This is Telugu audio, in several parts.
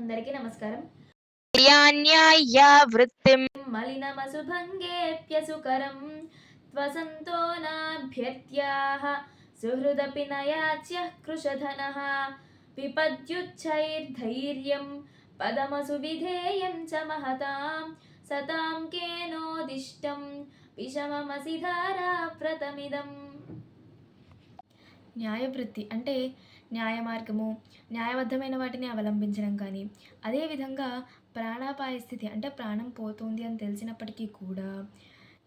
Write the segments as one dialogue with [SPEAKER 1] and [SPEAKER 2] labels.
[SPEAKER 1] అందరికీ నమస్కారం.
[SPEAKER 2] న్యాయ వృత్తిం.
[SPEAKER 1] మలినమసుభంగేప్యసుకరం త్వసంతో నాభ్యర్త్యాः సుహృదపి నయాచ్య కృషధనः. విపద్యుచ్చైర్ధైర్యం. పదమసు విధేయం చ మహతాం. సతాం కేనోదిష్టం. విషమమసి ధారా ప్రతమిదం న్యాయవృత్తి అంటే న్యాయ మార్గము న్యాయబద్ధమైన వాటిని అవలంబించడం కానీ అదేవిధంగా ప్రాణాపాయ స్థితి అంటే ప్రాణం పోతుంది అని తెలిసినప్పటికీ కూడా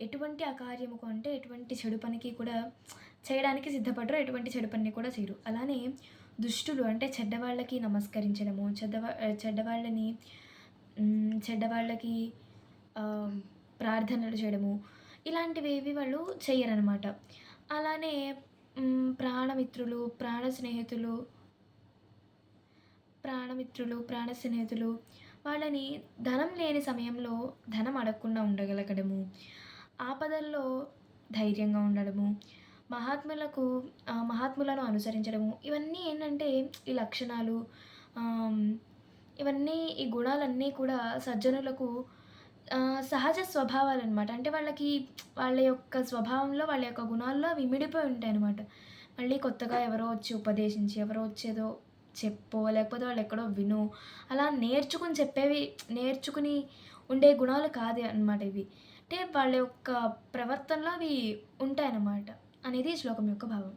[SPEAKER 1] ఎటువంటి అకార్యముకు అంటే ఎటువంటి చెడు పనికి కూడా చేయడానికి సిద్ధపడరు ఎటువంటి చెడు పనిని కూడా చేయరు. అలానే దుష్టులు అంటే చెడ్డవాళ్ళకి నమస్కరించడము చెడ్డవా చెడ్డవాళ్ళని చెడ్డవాళ్ళకి ప్రార్థనలు చేయడము ఇలాంటివేవి వాళ్ళు చేయరనమాట అలానే ప్రాణమిత్రులు ప్రాణ స్నేహితులు ప్రాణమిత్రులు ప్రాణ స్నేహితులు వాళ్ళని ధనం లేని సమయంలో ధనం అడగకుండా ఉండగలగడము. ఆపదల్లో ధైర్యంగా ఉండడము. మహాత్ములకు మహాత్ములను అనుసరించడము. ఇవన్నీ ఏంటంటే ఈ లక్షణాలు ఇవన్నీ ఈ గుణాలన్నీ కూడా సజ్జనులకు సహజ స్వభావాలు అనమాట అంటే వాళ్ళకి వాళ్ళ యొక్క స్వభావంలో వాళ్ళ యొక్క గుణాల్లో అవి ఇమిడిపోయి ఉంటాయి అనమాట మళ్ళీ కొత్తగా ఎవరో వచ్చి ఉపదేశించి ఎవరో వచ్చేదో చెప్పో లేకపోతే వాళ్ళు ఎక్కడో విను. అలా నేర్చుకుని చెప్పేవి నేర్చుకుని ఉండే గుణాలు కాదు అన్నమాట ఇవి. అంటే వాళ్ళ యొక్క ప్రవర్తనలో అవి ఉంటాయన్నమాట. అనేది శ్లోకం యొక్క భావం.